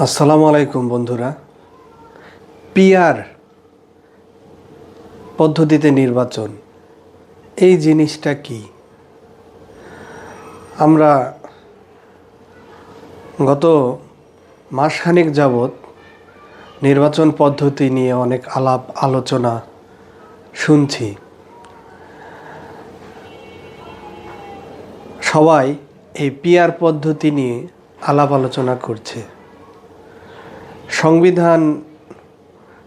আসসালামু আলাইকুম বন্ধুরা। পিআর পদ্ধতিতে নির্বাচন, এই জিনিসটা কি? আমরা গত মাসখানেক যাবৎ নির্বাচন পদ্ধতি নিয়ে অনেক আলাপ আলোচনা শুনছি। সবাই এই পিআর পদ্ধতি নিয়ে আলাপ আলোচনা করছে। সংবিধান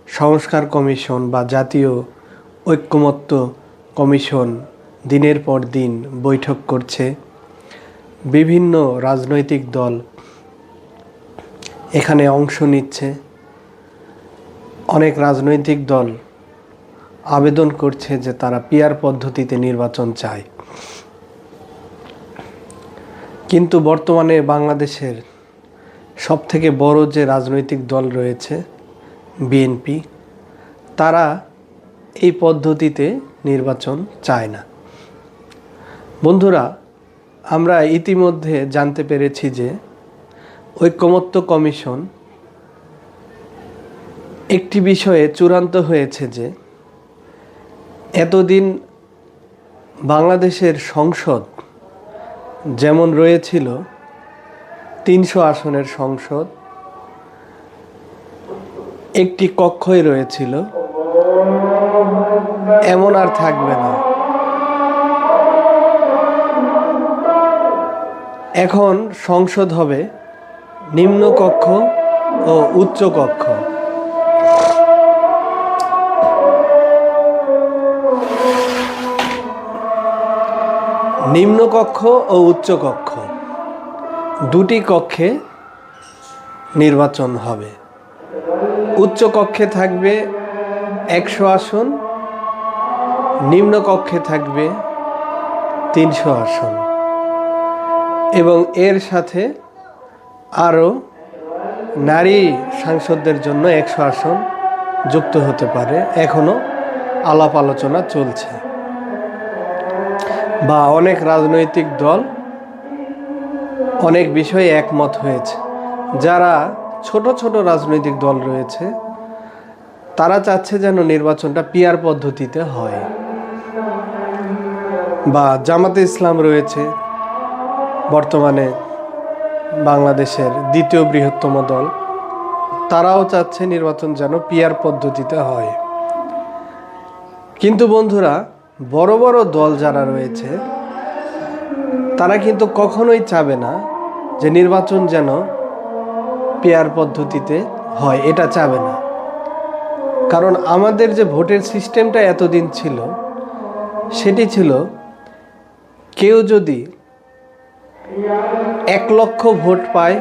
সংস্কার কমিশন বা জাতীয় ঐক্যমত্য কমিশন দিনের পর দিন বৈঠক করছে। বিভিন্ন রাজনৈতিক দল এখানে অংশ নিচ্ছে। অনেক রাজনৈতিক দল আবেদন করছে যে তারা পিয়ার পদ্ধতিতে নির্বাচন চায়। কিন্তু বর্তমানে বাংলাদেশের সব থেকে বড় যে রাজনৈতিক দল রয়েছে, বিএনপি, তারা এই পদ্ধতিতে নির্বাচন চায় না। বন্ধুরা, আমরা ইতিমধ্যে জানতে পেরেছি যে ঐক্যমত্য কমিশন একটি বিষয়ে চূড়ান্ত হয়েছে যে এতদিন বাংলাদেশের সংসদ যেমন রয়েছিল তিনশো আসনের সংসদ। একটি কক্ষই রয়েছিল। এমন আর থাকবে না। এখন সংসদ হবে নিম্ন কক্ষ ও উচ্চ কক্ষ। নিম্ন কক্ষ ও উচ্চ কক্ষ। দুটি কক্ষে নির্বাচন হবে। উচ্চ কক্ষে থাকবে একশো আসন, নিম্ন কক্ষে থাকবে তিনশো আসন এবং এর সাথে আরও নারী সাংসদদের জন্য একশো আসন যুক্ত হতে পারে। এখনও আলাপ আলোচনা চলছে বা অনেক রাজনৈতিক দল অনেক বিষয়ে একমত হয়েছে। যারা ছোট ছোট রাজনৈতিক দল রয়েছে, তারা চাচ্ছে যেন নির্বাচনটা পিয়ার পদ্ধতিতে হয়। বা জামাতে ইসলাম রয়েছে, বর্তমানে বাংলাদেশের দ্বিতীয় বৃহত্তম দল, তারাও চাচ্ছে নির্বাচন যেন পিয়ার পদ্ধতিতে হয়। কিন্তু বন্ধুরা, বড় বড় দল যারা রয়েছে তারা কিন্তু কখনোই চাবে না যে নির্বাচন যেন পেয়ার পদ্ধতিতে হয়, এটা চাবে না। কারণ আমাদের যে ভোটের সিস্টেমটা এতদিন ছিল, সেটি ছিল কেউ যদি এক লক্ষ ভোট পায়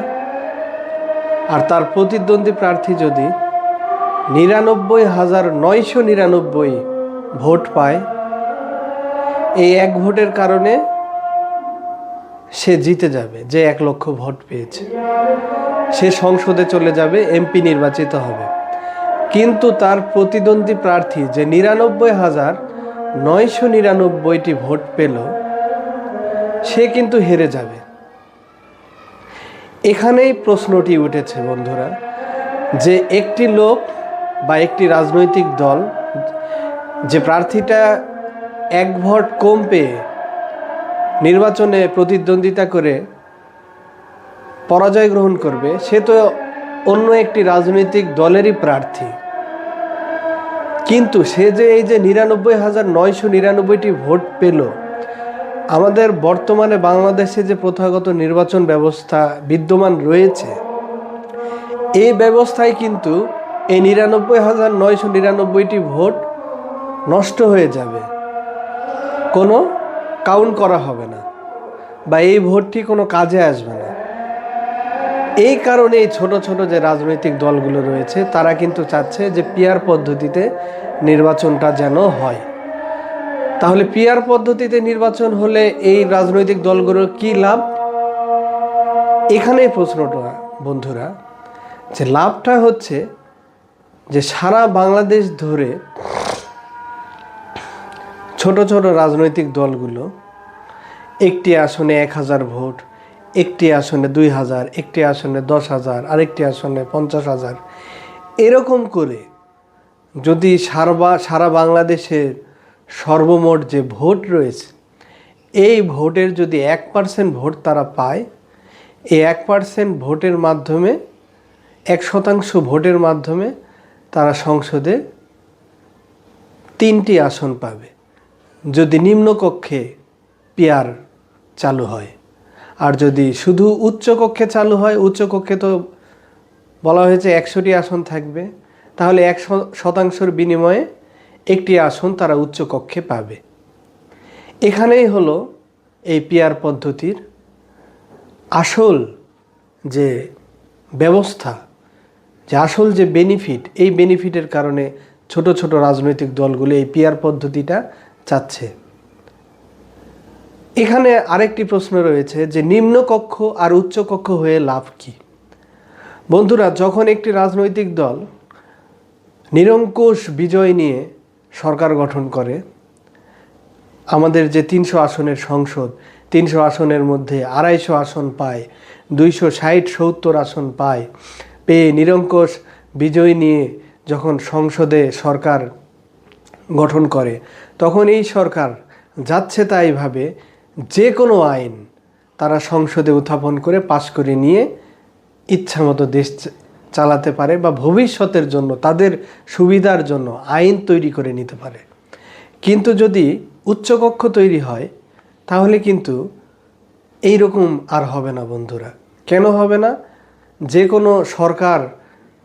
আর তার প্রতিদ্বন্দ্বী প্রার্থী যদি নিরানব্বই হাজার নয়শো নিরানব্বই ভোট পায়, এই এক ভোটের কারণে সে জিতে যাবে, যে এক লক্ষ ভোট পেয়েছে। সে সংসদে চলে যাবে, এমপি নির্বাচিত হবে। কিন্তু তার প্রতিদ্বন্দ্বী প্রার্থী যে নিরানব্বই হাজার নয়শো নিরানব্বইটি ভোট পেল, সে কিন্তু হেরে যাবে। এখানেই প্রশ্নটি উঠেছে বন্ধুরা, যে একটি লোক বা একটি রাজনৈতিক দল যে প্রার্থীটা এক ভোট কম পেয়ে নির্বাচনে প্রতিদ্বন্দ্বিতা করে পরাজয় গ্রহণ করবে, সে তো অন্য একটি রাজনৈতিক দলেরই প্রার্থী। কিন্তু সে যে এই যে নিরানব্বই হাজার নয়শো নিরানব্বইটি ভোট পেল, আমাদের বর্তমানে বাংলাদেশে যে প্রথাগত নির্বাচন ব্যবস্থা বিদ্যমান রয়েছে, এই ব্যবস্থায় কিন্তু এই নিরানব্বই হাজার নয়শো নিরানব্বইটি ভোট নষ্ট হয়ে যাবে। কোনো কাউন্ট করা হবে না বা এই ভোটটি কোনো কাজে আসবে না। এই কারণে এই ছোট ছোট যে রাজনৈতিক দলগুলো রয়েছে, তারা কিন্তু চাচ্ছে যে পিয়ার পদ্ধতিতে নির্বাচনটা যেন হয়। তাহলে পিয়ার পদ্ধতিতে নির্বাচন হলে এই রাজনৈতিক দলগুলোর কি লাভ? এখানেই প্রশ্নটা, বন্ধুরা, যে লাভটা হচ্ছে যে সারা বাংলাদেশ ধরে ছোট ছোট রাজনৈতিক দলগুলো, একটি আসনে এক হাজার ভোট, একটি আসনে দুই হাজার, একটি আসনে দশ হাজার, আরেকটি আসনে পঞ্চাশ হাজার, এরকম করে যদি সারা সারা বাংলাদেশের সর্বমোট যে ভোট রয়েছে, এই ভোটের যদি এক পার্সেন্ট ভোট তারা পায়, এই এক পার্সেন্ট ভোটের মাধ্যমে, এক শতাংশ ভোটের মাধ্যমে তারা সংসদে তিনটি আসন পাবে। যদি নিম্নকক্ষে পেয়ার চালু হয়। আর যদি শুধু উচ্চকক্ষে চালু হয়, উচ্চকক্ষে তো বলা হয়েছে একশোটি আসন থাকবে, তাহলে এক শতাংশের বিনিময়ে একটি আসন তারা উচ্চকক্ষে পাবে। এখানেই হলো এই পিয়ার পদ্ধতির আসল যে ব্যবস্থা, যে আসল যে বেনিফিট এই বেনিফিটের কারণে ছোট ছোট রাজনৈতিক দলগুলো এই পিয়ার পদ্ধতিটা চাচ্ছে। এখানে আরেকটি প্রশ্ন রয়েছে যে নিম্নকক্ষ আর উচ্চকক্ষ হয়ে লাভ কি? বন্ধুরা, যখন একটি রাজনৈতিক দল নিরঙ্কুশ বিজয় নিয়ে সরকার গঠন করে, আমাদের যে তিনশো আসনের সংসদ, তিনশো আসনের মধ্যে আড়াইশো আসন পায়, দুইশো ষাট সত্তর আসন পায়, পেয়ে নিরঙ্কুশ বিজয় নিয়ে যখন সংসদে সরকার গঠন করে তখন এই সরকার যাচ্ছে তাই ভাবে যে কোনো আইন তারা সংসদে উত্থাপন করে পাশ করে নিয়ে ইচ্ছামতো দেশ চালাতে পারে বা ভবিষ্যতের জন্য, তাদের সুবিধার জন্য আইন তৈরি করে নিতে পারে। কিন্তু যদি উচ্চকক্ষ তৈরি হয়, তাহলে কিন্তু এই রকম আর হবে না বন্ধুরা। কেন হবে না? যে কোনো সরকার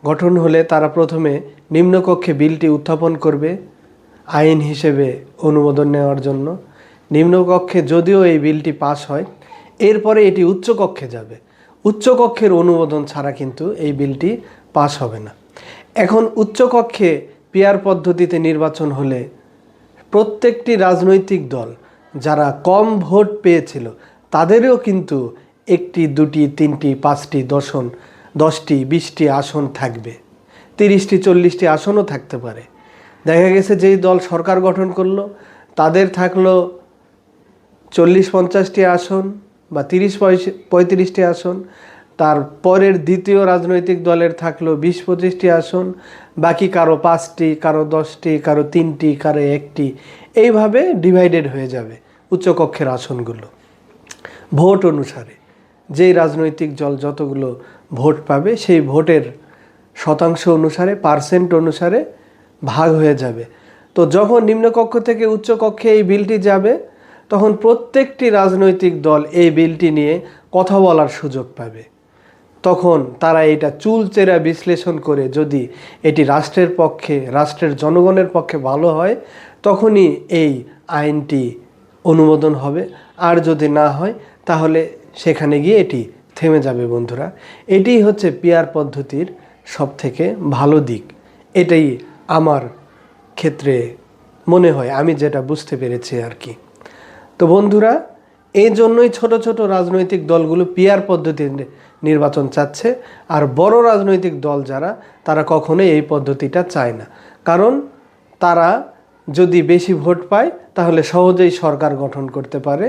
গঠন হলে তারা প্রথমে নিম্নকক্ষে বিলটি উত্থাপন করবে আইন হিসেবে অনুমোদন নেওয়ার জন্য নিম্নকক্ষে যদিও এই বিলটি পাস হয়, এরপরে এটি উচ্চকক্ষে যাবে। উচ্চকক্ষের অনুমোদন ছাড়া কিন্তু এই বিলটি পাস হবে না। এখন উচ্চকক্ষে পিয়ার পদ্ধতিতে নির্বাচন হলে প্রত্যেকটি রাজনৈতিক দল যারা কম ভোট পেয়েছিল, তাদেরও কিন্তু একটি, দুটি, তিনটি, পাঁচটি, দশন, দশটি, বিশটি আসন থাকবে। তিরিশটি, চল্লিশটি আসনও থাকতে পারে। দেখা গেছে যেই দল সরকার গঠন করল, তাদের থাকল চল্লিশ পঞ্চাশটি আসন বা তিরিশ পঁয়ত্রিশটি আসন। তার পরের দ্বিতীয় রাজনৈতিক দলের থাকল বিশ পঁচিশটি আসন, বাকি কারও পাঁচটি, কারও দশটি, কারও তিনটি, কারও একটি। এইভাবে ডিভাইডেড হয়ে যাবে উচ্চকক্ষের আসনগুলো। ভোট অনুসারে যেই রাজনৈতিক দল যতগুলো ভোট পাবে, সেই ভোটের শতাংশ অনুসারে, পার্সেন্ট অনুসারে ভাগ হয়ে যাবে। তো যখন নিম্নকক্ষ থেকে উচ্চকক্ষে এই বিলটি যাবে, তখন প্রত্যেকটি রাজনৈতিক দল এই বিলটি নিয়ে কথা বলার সুযোগ পাবে। তখন তারা এটা চুলচেরা বিশ্লেষণ করে যদি এটি রাষ্ট্রের পক্ষে, রাষ্ট্রের জনগণের পক্ষে ভালো হয়, তখনই এই আইনটি অনুমোদন হবে। আর যদি না হয়, তাহলে সেখানে গিয়ে এটি থেমে যাবে বন্ধুরা। এটি হচ্ছে পিয়ার পদ্ধতির সবথেকে ভালো দিক। এটাই আমার ক্ষেত্রে মনে হয়, আমি যেটা বুঝতে পেরেছি আর কি। তো বন্ধুরা এই জন্যই ছোট ছোট রাজনৈতিক দলগুলো পিয়ার পদ্ধতিতে নির্বাচন চাচ্ছে, আর বড় রাজনৈতিক দল যারা, তারা কখনোই এই পদ্ধতিটা চায় না। কারণ তারা যদি বেশি ভোট পায়, তাহলে সহজেই সরকার গঠন করতে পারে।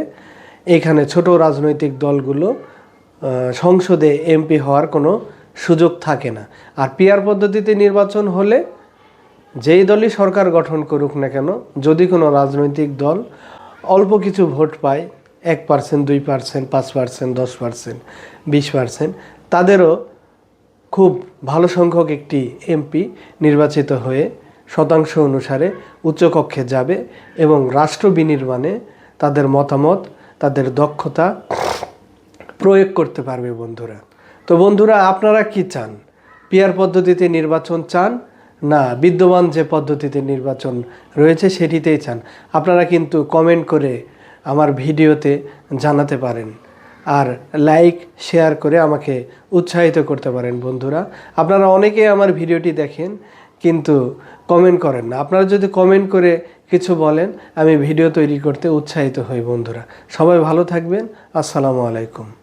এখানে ছোট রাজনৈতিক দলগুলো সংসদে এমপি হওয়ার কোনো সুযোগ থাকে না। আর পিয়ার পদ্ধতিতে নির্বাচন হলে যেই দলই সরকার গঠন করুক না কেন, যদি কোনো রাজনৈতিক দল অল্প কিছু ভোট পায়, এক পার্সেন্ট দুই পার্সেন্ট পাঁচ পার্সেন্ট দশ পার্সেন্ট বিশ পার্সেন্ট তাদেরও খুব ভালো সংখ্যক একটি এমপি নির্বাচিত হয়ে শতাংশ অনুসারে উচ্চকক্ষে যাবে এবং রাষ্ট্র বিনির্মাণে তাদের মতামত, তাদের দক্ষতা প্রয়োগ করতে পারবে বন্ধুরা। তো বন্ধুরা, আপনারা কি চান? পিয়ার পদ্ধতিতে নির্বাচন চান না, বিদ্যমান যে পদ্ধতিতে নির্বাচন রয়েছে সেটিতেই চান। আপনারা কিন্তু কমেন্ট করে আমার ভিডিওতে জানাতে পারেন। আর লাইক শেয়ার করে আমাকে উৎসাহিত করতে পারেন বন্ধুরা। আপনারা অনেকেই আমার ভিডিওটি দেখেন কিন্তু কমেন্ট করেন না। আপনারা যদি কমেন্ট করে কিছু বলেন, আমি ভিডিও তৈরি করতে উৎসাহিত হই বন্ধুরা। সবাই ভালো থাকবেন। আসসালামু আলাইকুম।